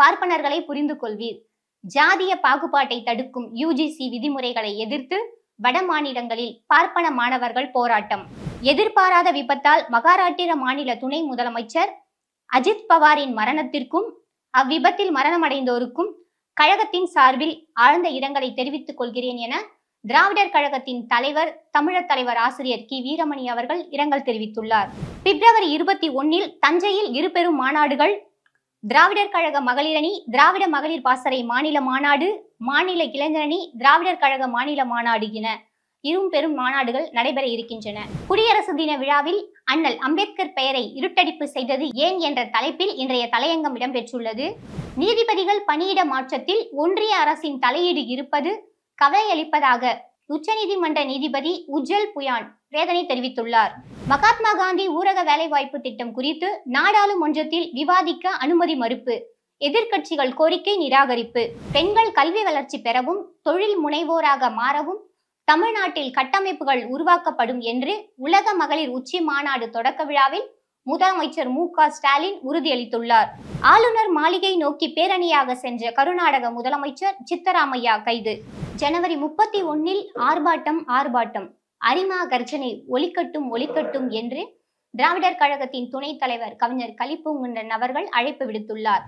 பார்ப்பனர்களை புரிந்து கொள்வீர் ஜாதிய பாகுபாட்டை தடுக்கும் யுஜிசி விதிமுறைகளை எதிர்த்து வட மாநிலங்களில் பார்ப்பன மாணவர்கள் போராட்டம். எதிர்பாராத விபத்தால் மகாராட்டிர மாநில துணை முதலமைச்சர் அஜித் பவாரின் மரணத்திற்கும் அவ்விபத்தில் மரணமடைந்தோருக்கும் கழகத்தின் சார்பில் ஆழ்ந்த இரங்கலை தெரிவித்துக் கொள்கிறேன் என திராவிடர் கழகத்தின் தலைவர் தமிழர் தலைவர் ஆசிரியர் கி. வீரமணி அவர்கள் இரங்கல் தெரிவித்துள்ளார். பிப்ரவரி இருபத்தி ஒன்னில் தஞ்சையில் இரு பெரும் மாநாடுகள் திராவிடர் கழக மகளிரணி திராவிட மகளிர் பாசறை மாநில மாநாடு மாநில இளைஞரணி திராவிடர் கழக மாநில மாநாடு என இரும் பெரும் மாநாடுகள் நடைபெற இருக்கின்றன. குடியரசு தின விழாவில் அண்ணல் அம்பேத்கர் பெயரை இருட்டடிப்பு செய்தது ஏன் என்ற தலைப்பில் இன்றைய தலையங்கம் இடம்பெற்றுள்ளது. நீதிபதிகள் பணியிட மாற்றத்தில் ஒன்றிய அரசின் தலையீடு இருப்பது கவலையளிப்பதாக உச்சநீதிமன்ற நீதிபதி உஜ்ஜல் புயான் வேதனை தெரிவித்துள்ளார். மகாத்மா காந்தி ஊரக வேலைவாய்ப்பு திட்டம் குறித்து நாடாளுமன்றத்தில் விவாதிக்க அனுமதி மறுப்பு எதிர்க்கட்சிகள் கோரிக்கை நிராகரிப்பு பெண்கள் கல்வி வளர்ச்சி பெறவும் தொழில் முனைவோராக மாறவும் தமிழ்நாட்டில் கட்டமைப்புகள் உருவாக்கப்படும் என்று உலக மகளிர் உச்சி மாநாடு தொடக்க விழாவில் முதலமைச்சர் மு க ஸ்டாலின் உறுதியளித்துள்ளார். ஆளுநர் மாளிகை நோக்கி பேரணியாக சென்ற கருநாடக முதலமைச்சர் சித்தராமையா கைது. ஜனவரி முப்பத்தி ஒன்னில் ஆர்ப்பாட்டம் ஆர்ப்பாட்டம். அரிமா கர்ஜனை ஒலிக்கட்டும் ஒலிக்கட்டும் என்று திராவிடர் கழகத்தின் துணைத் தலைவர் கவிஞர் கலிப்பூங்குன்றன் அவர்கள் அழைப்பு விடுத்துள்ளார்.